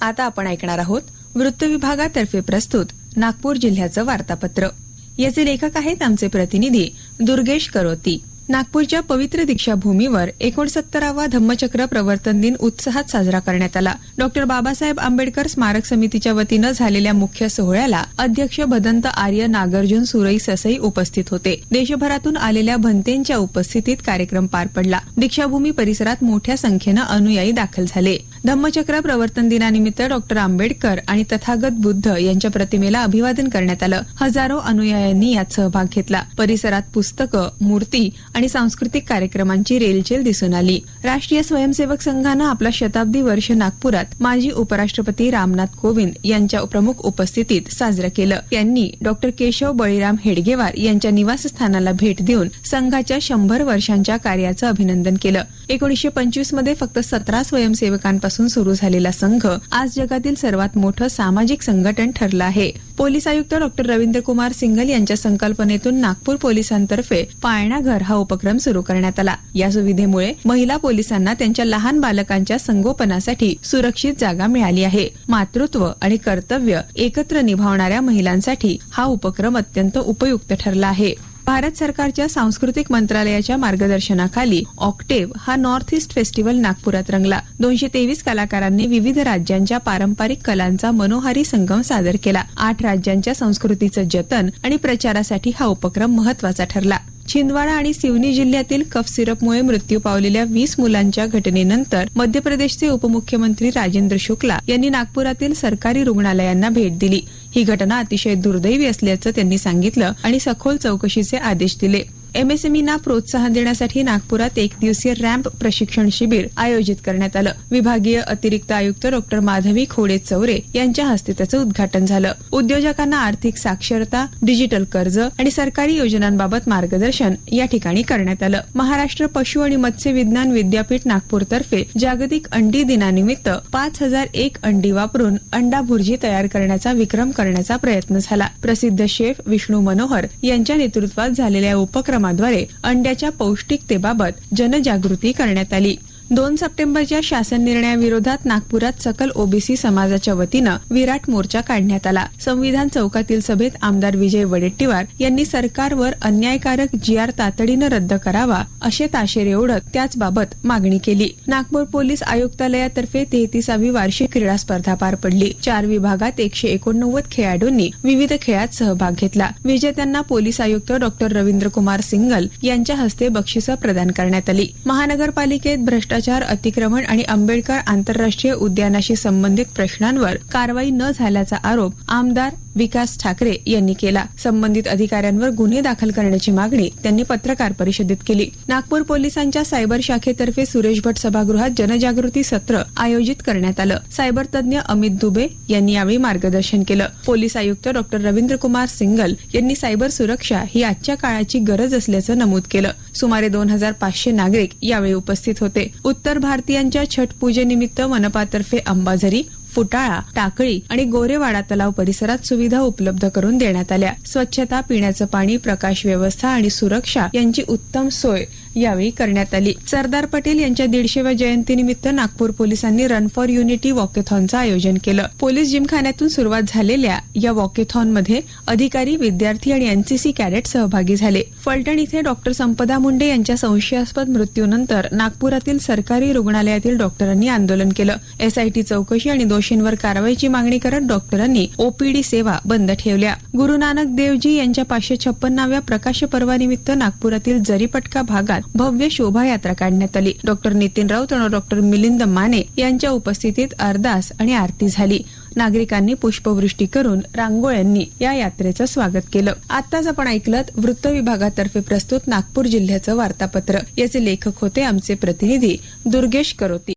आता आपण ऐकणार आहोत वृत्त विभागातर्फे प्रस्तुत नागपूर जिल्ह्याचं वार्तापत्र. याचे लेखक आहेत आमचे प्रतिनिधी दुर्गेश करोती. नागपूरच्या पवित्र दीक्षाभूमीवर एकोणसत्तरावा धम्मचक्र प्रवर्तन दिन उत्साहात साजरा करण्यात आला. डॉक्टर बाबासाहेब आंबेडकर स्मारक समितीच्या वतीनं झालेल्या मुख्य सोहळ्याला अध्यक्ष भदंत आर्य नागार्जुन सुरई ससई उपस्थित होते. देशभरातून आलेल्या भंतेंच्या उपस्थितीत कार्यक्रम पार पडला. दीक्षाभूमी परिसरात मोठ्या संख्येनं अनुयायी दाखल झाले. धम्मचक्र प्रवर्तन दिनानिमित्त डॉक्टर आंबेडकर आणि तथागत बुद्ध यांच्या प्रतिमेला अभिवादन करण्यात आलं. हजारो अनुयायांनी यात सहभाग घेतला. परिसरात पुस्तकं मूर्ती आणि आणि सांस्कृतिक कार्यक्रमांची रेलचेल दिसून आली. राष्ट्रीय स्वयंसेवक संघानं आपला शताब्दी वर्ष नागपुरात माजी उपराष्ट्रपती रामनाथ कोविंद यांच्या प्रमुख उपस्थितीत साजरं केलं. त्यांनी डॉक्टर केशव बळीराम हेडगेवार यांच्या निवासस्थानाला भेट देऊन संघाच्या शंभर वर्षांच्या कार्याचं अभिनंदन केलं. एकोणीसशे पंचवीसमध्ये फक्त सतरा स्वयंसेवकांपासून सुरू झालेला संघ आज जगातील सर्वात मोठं सामाजिक संघटन ठरलं आहे. पोलीस आयुक्त डॉक्टर रवींद्र कुमार सिंगल यांच्या संकल्पनेतून नागपूर पोलिसांतर्फे पाळणा घर हा उपक्रम सुरू करण्यात आला. या सुविधेमुळे महिला पोलिसांना त्यांच्या लहान बालकांच्या संगोपनासाठी सुरक्षित जागा मिळाली आहे. मातृत्व आणि कर्तव्य एकत्र निभावणाऱ्या महिलांसाठी हा उपक्रम अत्यंत उपयुक्त ठरला आहे. भारत सरकारच्या सांस्कृतिक मंत्रालयाच्या मार्गदर्शनाखाली ऑक्टेव्ह हा नॉर्थ ईस्ट फेस्टिवल नागपुरात रंगला. दोनशे तेवीस कलाकारांनी विविध राज्यांच्या पारंपरिक कलांचा मनोहारी संगम सादर केला. आठ राज्यांच्या संस्कृतीचं जतन आणि प्रचारासाठी हा उपक्रम महत्त्वाचा ठरला. छिंदवाडा आणि सिवनी जिल्ह्यातील कफ सिरपमुळे मृत्यू पावलेल्या वीस मुलांच्या घटनेनंतर मध्य प्रदेशचे उपमुख्यमंत्री राजेंद्र शुक्ला यांनी नागपुरातील सरकारी रुग्णालयांना भेट दिली. ही घटना अतिशय दुर्दैवी असल्याचं त्यांनी सांगितलं आणि सखोल चौकशीचे आदेश दिले. एमएसएमईना प्रोत्साहन देण्यासाठी नागपुरात एक दिवसीय रॅम्प प्रशिक्षण शिबिर आयोजित करण्यात आलं. विभागीय अतिरिक्त आयुक्त डॉक्टर माधवी खोडे चौरे यांच्या हस्ते त्याचं उद्घाटन झालं. उद्योजकांना आर्थिक साक्षरता डिजिटल कर्ज आणि सरकारी योजनांबाबत मार्गदर्शन या ठिकाणी करण्यात आलं. महाराष्ट्र पशु आणि मत्स्य विज्ञान विद्यापीठ नागपूरतर्फे जागतिक अंडी दिनानिमित्त पाच हजार एक अंडी वापरून अंडा भुर्जी तयार करण्याचा विक्रम करण्याचा प्रयत्न झाला. प्रसिद्ध शेफ विष्णू मनोहर यांच्या नेतृत्वात झालेल्या उपक्रम उपक्रमाद्वारे अंड्याच्या पौष्टिकतेबाबत जनजागृती करण्यात आली. दोन सप्टेंबरच्या शासन निर्णयाविरोधात नागपुरात सकल ओबीसी समाजाच्या वतीनं विराट मोर्चा काढण्यात आला. संविधान चौकातील सभेत आमदार विजय वडेट्टीवार यांनी सरकारवर अन्यायकारक जी आर तातडीनं रद्द करावा असे ताशेरे ओढत त्याचबाबत मागणी केली. नागपूर पोलीस आयुक्तालयातर्फे तेहतीसावी वार्षिक क्रीडा स्पर्धा पार पडली. चार विभागात एकशे एकोणनव्वद खेळाडूंनी विविध खेळात सहभाग घेतला. विजेत्यांना पोलीस आयुक्त डॉक्टर रवींद्र कुमार सिंगल यांच्या हस्ते बक्षिसं प्रदान करण्यात आली. महानगरपालिकेत भ्रष्टाचार अतिक्रमण आणि आंबेडकर आंतरराष्ट्रीय उद्यानाशी संबंधित प्रश्नांवर कारवाई न झाल्याचा आरोप आमदार विकास ठाकरे यांनी केला. संबंधित अधिकाऱ्यांवर गुन्हे दाखल करण्याची मागणी त्यांनी पत्रकार परिषदेत केली. नागपूर पोलिसांच्या सायबर शाखेतर्फे सुरेश भट सभागृहात जनजागृती सत्र आयोजित करण्यात आलं. सायबर तज्ज्ञ अमित दुबे यांनी यावेळी मार्गदर्शन केलं. पोलीस आयुक्त डॉक्टर रवींद्र कुमार सिंगल यांनी सायबर सुरक्षा ही आजच्या काळाची गरज असल्याचं नमूद केलं. सुमारे दोन हजार पाचशे नागरिक यावेळी उपस्थित होते. उत्तर भारतीयांच्या छठ पूजेनिमित्त मनपातर्फे अंबाझरी फुटाळा टाकळी आणि गोरेवाडा तलाव परिसरात सुविधा उपलब्ध करून देण्यात आल्या. स्वच्छता पिण्याचं पाणी प्रकाश व्यवस्था आणि सुरक्षा यांची उत्तम सोय यावेळी करण्यात आली. सरदार पटेल यांच्या दीडशेव्या जयंतीनिमित्त नागपूर पोलिसांनी रन फॉर युनिटी वॉकेथॉनचं आयोजन केलं. पोलीस जिमखान्यातून सुरुवात झालेल्या या वॉकेथॉनमध्ये अधिकारी विद्यार्थी आणि एनसीसी कॅडेट सहभागी झाले. फलटण इथे डॉक्टर संपदा मुंडे यांच्या संशयास्पद मृत्यूनंतर नागपुरातील सरकारी रुग्णालयातील डॉक्टरांनी आंदोलन केलं. एसआयटी चौकशी आणि दोषींवर कारवाईची मागणी करत डॉक्टरांनी ओपीडी सेवा बंद ठेवल्या. गुरु नानक देवजी यांच्या पाचशे छप्पन्नाव्या प्रकाश पर्वानिमित्त नागपुरातील जरीपटका भागात भव्य शोभायात्रा काढण्यात आली. डॉक्टर नितीन राऊत आणि डॉक्टर मिलिंद माने यांच्या उपस्थितीत अरदास आणि आरती झाली. नागरिकांनी पुष्पवृष्टी करून रांगोळ्यांनी या यात्रेचं स्वागत केलं. आताच आपण ऐकलं वृत्त विभागातर्फे प्रस्तुत नागपूर जिल्ह्याचं वार्तापत्र. याचे लेखक होते आमचे प्रतिनिधी दुर्गेश करोती.